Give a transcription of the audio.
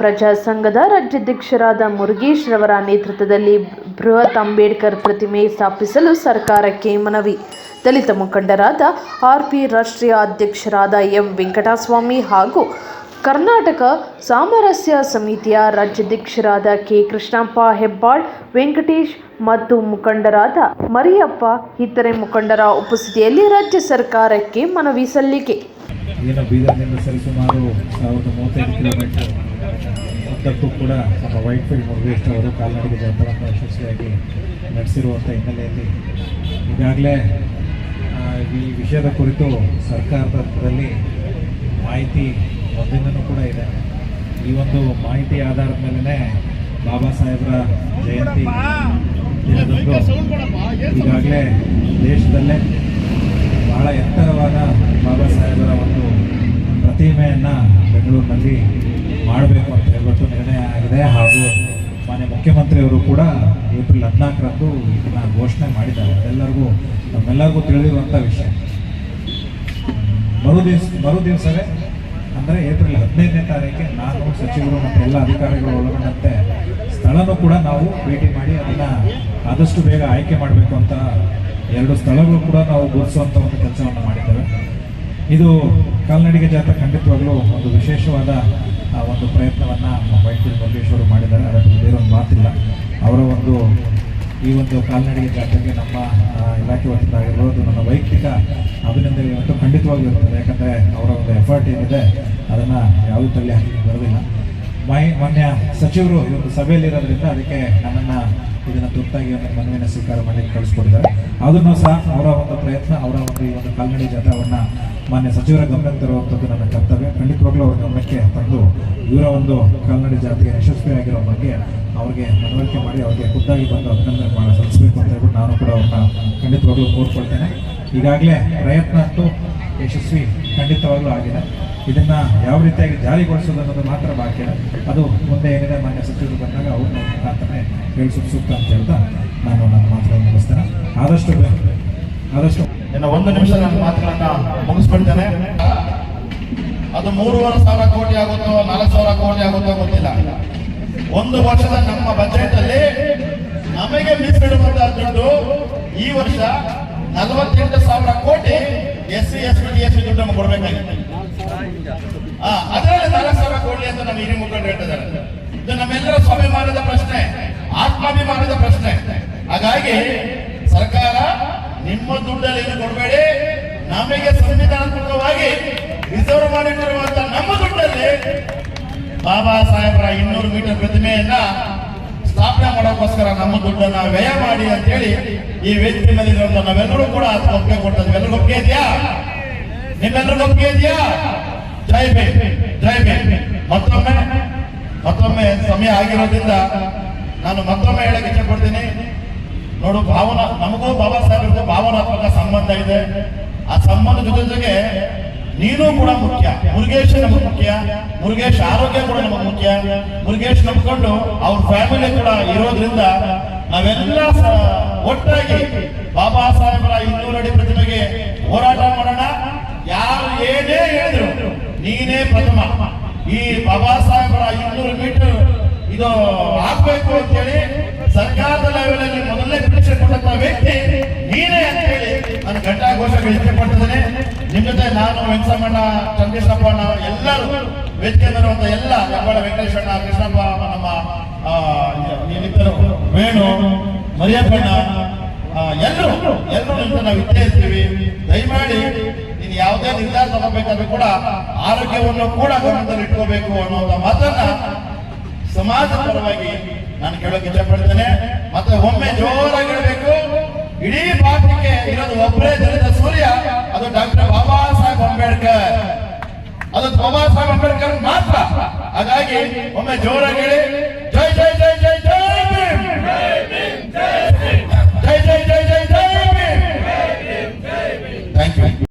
ಪ್ರಜಾ ಸಂಘದ ರಾಜ್ಯಾಧ್ಯಕ್ಷರಾದ ಮುರುಗೇಶ್ ರವರ ನೇತೃತ್ವದಲ್ಲಿ ಬೃಹತ್ ಅಂಬೇಡ್ಕರ್ ಪ್ರತಿಮೆ ಸ್ಥಾಪಿಸಲು ಸರ್ಕಾರಕ್ಕೆ ಮನವಿ. ದಲಿತ ಮುಖಂಡರಾದ ಆರ್ಪಿ ರಾಷ್ಟ್ರೀಯ ಅಧ್ಯಕ್ಷರಾದ ಎಂ ವೆಂಕಟಸ್ವಾಮಿ ಹಾಗೂ ಕರ್ನಾಟಕ ಸಾಮರಸ್ಯ ಸಮಿತಿಯ ರಾಜ್ಯಾಧ್ಯಕ್ಷರಾದ ಕೆ ಕೃಷ್ಣಪ್ಪ ಹೆಬ್ಬಾಳ್, ವೆಂಕಟೇಶ್ ಮತ್ತು ಮುಖಂಡರಾದ ಮರಿಯಪ್ಪ ಇತರೆ ಮುಖಂಡರ ಉಪಸ್ಥಿತಿಯಲ್ಲಿ ರಾಜ್ಯ ಸರ್ಕಾರಕ್ಕೆ ಮನವಿ ಸಲ್ಲಿಕೆ. ಉದ್ದಕ್ಕೂ ಕೂಡ ನಮ್ಮ ವೈಟ್ ಫೀಲ್ಡ್ ಮುರುಗೇಶ್ ಅವರು ಕಾಲ್ನಡಿಗೆ ಜಾತ್ರಾ ಯಶಸ್ವಿಯಾಗಿ ನಡೆಸಿರುವಂಥ ಹಿನ್ನೆಲೆಯಲ್ಲಿ ಈಗಾಗಲೇ ಈ ವಿಷಯದ ಕುರಿತು ಸರ್ಕಾರದಲ್ಲಿ ಮಾಹಿತಿ ಮೊದಲಿಂದನೂ ಕೂಡ ಇದೆ. ಈ ಒಂದು ಮಾಹಿತಿ ಆಧಾರದ ಮೇಲೇ ಬಾಬಾ ಸಾಹೇಬರ ಜಯಂತಿ ದಿನದಂದು ಈಗಾಗಲೇ ದೇಶದಲ್ಲೇ ಬಹಳ ಎತ್ತರವಾದ ಬಾಬಾ ಸಾಹೇಬರ ಒಂದು ಪ್ರತಿಮೆಯನ್ನು ಬೆಂಗಳೂರಿನಲ್ಲಿ ಮುಖ್ಯಮಂತ್ರಿಯವರು ಕೂಡ ಏಪ್ರಿಲ್ ಹದಿನಾಲ್ಕರಂದು ಇದನ್ನ ಘೋಷಣೆ ಮಾಡಿದ್ದಾರೆ. ಅದೆಲ್ಲರಿಗೂ ನಮ್ಮೆಲ್ಲರಿಗೂ ತಿಳಿದಿರುವಂಥ ವಿಷಯ. ಮರು ದಿವಸ, ಮರು ದಿವಸವೇ ಅಂದರೆ ಏಪ್ರಿಲ್ ಹದಿನೈದನೇ ತಾರೀಕಿಗೆ ನಾನು, ಸಚಿವರು ಮತ್ತು ಎಲ್ಲ ಅಧಿಕಾರಿಗಳು ಒಳಗೊಂಡಂತೆ ಸ್ಥಳನೂ ಕೂಡ ನಾವು ಭೇಟಿ ಮಾಡಿ ಅದನ್ನು ಆದಷ್ಟು ಬೇಗ ಆಯ್ಕೆ ಮಾಡಬೇಕು ಅಂತ ಎರಡು ಸ್ಥಳಗಳು ಕೂಡ ನಾವು ಗುರುತಿಸುವಂಥ ಒಂದು ಕೆಲಸವನ್ನು ಮಾಡಿದ್ದೇವೆ. ಇದು ಕಾಲ್ನಡಿಗೆ ಜಾತ್ರೆ ಖಂಡಿತವಾಗಲೂ ಒಂದು ವಿಶೇಷವಾದ ಆ, ಒಂದು ಪ್ರಯತ್ನವನ್ನು ವೈದ್ಯ ಮಲ್ಲೇಶ್ವರು ಮಾಡಿದ್ದಾರೆ. ಅದಕ್ಕೆ ಬೇರೊಂದು ಮಾತಿಲ್ಲ. ಅವರ ಒಂದು ಈ ಒಂದು ಕಾಲ್ನಡಿಗೆ ಜಾತ್ರೆಗೆ ನಮ್ಮ ಇಲಾಖೆ ವತಿಯಿಂದ ಆಗಿರ್ಬೋದು ನನ್ನ ವೈಯಕ್ತಿಕ ಅಭಿನಂದನೆ ಅಂತೂ ಖಂಡಿತವಾಗಿರುತ್ತದೆ. ಯಾಕಂದರೆ ಅವರ ಒಂದು ಎಫರ್ಟ್ ಏನಿದೆ ಅದನ್ನು ಯಾವುದೂ ತಳ್ಳಿ ಹಾಕಲಿಕ್ಕೆ ಬರೋದಿಲ್ಲ. ಮೈ ಮಾನ್ಯ ಸಚಿವರು ಒಂದು ಸಭೆಯಲ್ಲಿರೋದ್ರಿಂದ ಅದಕ್ಕೆ ನನ್ನನ್ನು ಇದನ್ನು ತುರ್ತಾಗಿ ಒಂದು ಮನವಿನ ಸ್ವೀಕಾರ ಮಾಡಿ ಕಳಿಸ್ಕೊಟ್ಟಿದ್ದಾರೆ. ಅದನ್ನು ಸಹ ಅವರ ಒಂದು ಪ್ರಯತ್ನ, ಅವರ ಒಂದು ಈ ಒಂದು ಕಾಲ್ನಡಿ ಜಾಥಾವನ್ನು ಮಾನ್ಯ ಸಚಿವರ ಗಮನಕ್ಕೆ ತರುವಂಥದ್ದು ನನ್ನ ಕರ್ತವ್ಯ. ಖಂಡಿತವಾಗ್ಲೂ ಅವರ ಗಮನಕ್ಕೆ ತಂದು ಇವರ ಒಂದು ಕಾಲ್ನಡಿ ಜಾತ್ರೆಗೆ ಯಶಸ್ವಿಯಾಗಿರೋ ಬಗ್ಗೆ ಅವ್ರಿಗೆ ಮನವರಿಕೆ ಮಾಡಿ ಅವ್ರಿಗೆ ಖುದ್ದಾಗಿ ಬಂದು ಅಭಿನಂದನೆ ಮಾಡಿ, ಸಲ್ಲಿಸಬೇಕು ಅಂತ ಹೇಳ್ಬಿಟ್ಟು ನಾನು ಕೂಡ ಅವ್ರನ್ನ ಖಂಡಿತವಾಗ್ಲೂ ಕೋರ್ಕೊಳ್ತೇನೆ. ಈಗಾಗಲೇ ಪ್ರಯತ್ನ ಅಂತೂ ಯಶಸ್ವಿ ಖಂಡಿತವಾಗ್ಲೂ ಆಗಿಲ್ಲ ಇದನ್ನ ಯಾವ ರೀತಿಯಾಗಿ ಜಾರಿಗೊಳಿಸೋದು ಅನ್ನೋದು ಮಾತ್ರ ಬಾಕಿ. ಅದು ಮುಂದೆ ಏನಿದೆ ಮಾನ್ಯ ಸಚಿವರು ಬಂದಾಗ ಅವ್ರನ್ನ ಪ್ರಾರ್ಥನೆ ಹೇಳಿಸೋದು ಸೂಕ್ತ ಅಂತ ಹೇಳ್ತಾ ನಾನು ನನ್ನ ಮಾತುಗಳನ್ನು ಮುಗಿಸ್ತೇನೆ. ಆದಷ್ಟು ಆದಷ್ಟು ಇನ್ನು ಒಂದು ನಿಮಿಷ ನನ್ನ ಮಾತುಗಳನ್ನ ಮುಗಿಸ್ಬಿಡ್ತೇನೆ. ಅದು ಮೂರುವರೆ ಸಾವಿರ ಕೋಟಿ ಆಗುತ್ತೋ, ನಾಲ್ಕು ಸಾವಿರ ಕೋಟಿ ಆಗುತ್ತೋ ಗೊತ್ತಿಲ್ಲ. ಒಂದು ವರ್ಷದ ನಮ್ಮ ಬಜೆಟ್ ಅಲ್ಲಿ ನಮಗೆ ಮೀಸಲಿಡುವಂತಹ ದುಡ್ಡು ಈ ವರ್ಷ ನಲವತ್ತೆಂಟು ಸಾವಿರ crore S C S T S T ದುಡ್ಡು ನಮಗೆ ಕೊಡಬೇಕಾಗಿದೆ. ಆ, ಅದರಲ್ಲಿ ನಾಲ್ಕು ಸಾವಿರ ಕೊಡಲಿ ಅಂತ ನಮ್ಮ ಹಿರಿಯ ಮುಖಂಡರು ಹೇಳ್ತಿದ್ದಾರೆ. ಇದು ನಮ್ಮೆಲ್ಲರ ಸ್ವಾಭಿಮಾನದ ಪ್ರಶ್ನೆ ಆತ್ಮಾಭಿಮಾನದ ಪ್ರಶ್ನೆ. ಹಾಗಾಗಿ ಸರ್ಕಾರ ನಿಮ್ಮ ದುಡ್ಡಲ್ಲಿ ಏನು ಕೊಡಬೇಡಿ ನಮಗೆ ಸಂವಿಧಾನಾತ್ಮಕವಾಗಿ ರಿಸರ್ವ್ ಮಾಡಿಟ್ಟಿರುವಂತಹ ನಮ್ಮ ದುಡ್ಡಲ್ಲಿ ಬಾಬಾ ಸಾಹೇಬರ ಇನ್ನೂರು ಮೀಟರ್ ಪ್ರತಿಮೆಯನ್ನ ಸ್ಥಾಪನೆ ಮಾಡೋಕ್ಕೋಸ್ಕರ ನಮ್ಮ ದುಡ್ಡನ್ನ ವ್ಯಯ ಮಾಡಿ ಅಂತ ಹೇಳಿ ಈ ವೇದಿಕೆ ಮೇಲೆ ನಾವೆಲ್ಲರೂ ಕೂಡ ಒಪ್ಪಿಗೆ ಕೊಡ್ತೇವೆ ಎಲ್ಲರೂ ಒಪ್ಪಿಗೆ ಇದೆಯಾ? ನಿಮ್ಮೆಲ್ಲರಿಗೂ ಒಪ್ಪಿಗೆ ಇದೆಯಾ? ಜೈ ಬೇ ಜೈ ಬೇ ಮತ್ತೊಮ್ಮೆ ಮತ್ತೊಮ್ಮೆ ಸಮಯ ಆಗಿರೋದ್ರಿಂದ ನಾನು ಮತ್ತೊಮ್ಮೆ ಹೇಳಕ್ಕೆ ಇಷ್ಟಪಡ್ತೀನಿ. ನೋಡು, ಭಾವನಾ, ನಮಗೂ ಬಾಬಾ ಸಾಹೇಬ್ರಿಗೂ ಭಾವನಾತ್ಮಕ ಸಂಬಂಧ ಇದೆ. ಆ ಸಂಬಂಧ ಜೊತೆ ಜೊತೆಗೆ ನೀನು ಕೂಡ ಮುಖ್ಯ. ಮುರುಗೇಶ್ ನಮಗೆ ಮುಖ್ಯ. ಮುರುಗೇಶ್ ಆರೋಗ್ಯ ಕೂಡ ನಮಗೆ ಮುಖ್ಯ. ಮುರುಗೇಶ್ ನಂಬ್ಕೊಂಡು ಅವ್ರ ಫ್ಯಾಮಿಲಿ ಕೂಡ ಇರೋದ್ರಿಂದ ನಾವೆಲ್ಲ ಒಟ್ಟಾಗಿ ಬಾಬಾ ಸಾಹೇಬರ ಇನ್ನೂರು ಅಡಿ ಪ್ರತಿಮೆಗೆ ಹೋರಾಟ ಮಾಡೋಣ. ಯಾರು ಏನೇ ಹೇಳಿದ್ರು ನೀನೇ ಪ್ರಥಮ. ಈ ಬಾಬಾ ಸಾಹೇಬರ ಇನ್ನೂರು ಮೀಟರ್ ಇದು ಆಗ್ಬೇಕು ಅಂತ ಹೇಳಿ ಸರ್ಕಾರದ ಲೆವೆಲ್ ಅಲ್ಲಿ ಮೊದಲನೇ ಪರೀಕ್ಷೆ ಕೊಟ್ಟಂತ ವ್ಯಕ್ತಿ ನೀನೇ ಅಂತ ಹೇಳಿ ನಾನು ಘಂಟಾಘೋಷಗಳು ಇಷ್ಟಪಡ್ತಿದ್ದೇನೆ ನಿಮ್ಮ ಜೊತೆ ನಾನು ವೆಂಕಟಮ್ಮಣ್ಣ ಚಂದ್ರೇಶಪ್ಪ ಎಲ್ಲರೂ ವೇದಿಕೆ ಎಲ್ಲ ಹೆಬ್ಬಾಳ ವೆಂಕಟೇಶಣ್ಣ, ಕೃಷ್ಣಪ್ಪ, ನಮ್ಮ ಇನ್ನಿತರು ವೇಣು, ಮರಿಯಪ್ಪಣ್ಣ ಎಲ್ಲರೂ ಎಲ್ಲರೂ ನಿಮ್ಗೆ ನಾವು ವಿಚಾರಿಸ್ತೀವಿ ದಯಮಾಡಿ ನೀನು ಯಾವುದೇ ನಿರ್ಧಾರ ತಗೋಬೇಕಾದ್ರೂ ಕೂಡ ಆರೋಗ್ಯವನ್ನು ಕೂಡ ಗಮನದಲ್ಲಿ ಇಟ್ಕೋಬೇಕು ಅನ್ನುವಂತ ಮಾತನ್ನ ಸಮಾಜ ಪರವಾಗಿ ನಾನು ಕೇಳೋಕೆ ಇಷ್ಟಪಡ್ತೇನೆ. ಮತ್ತೆ ಒಮ್ಮೆ ಜೋರಾಗಿ ಹೇಳಬೇಕು ಇಡೀ ಭಾರತಕ್ಕೆ ಇರೋದು ಒಬ್ಬರೇ ದಲಿತ ಸೂರ್ಯ, ಅದು ಡಾಕ್ಟರ್ ಬಾಬಾ ಸಾಹೇಬ್ ಅಂಬೇಡ್ಕರ್. ಅದು ಬಾಬಾ ಸಾಹೇಬ್ ಅಂಬೇಡ್ಕರ್ ಮಾತ್ರ. ಹಾಗಾಗಿ ಒಮ್ಮೆ ಜೋರಾಗಿ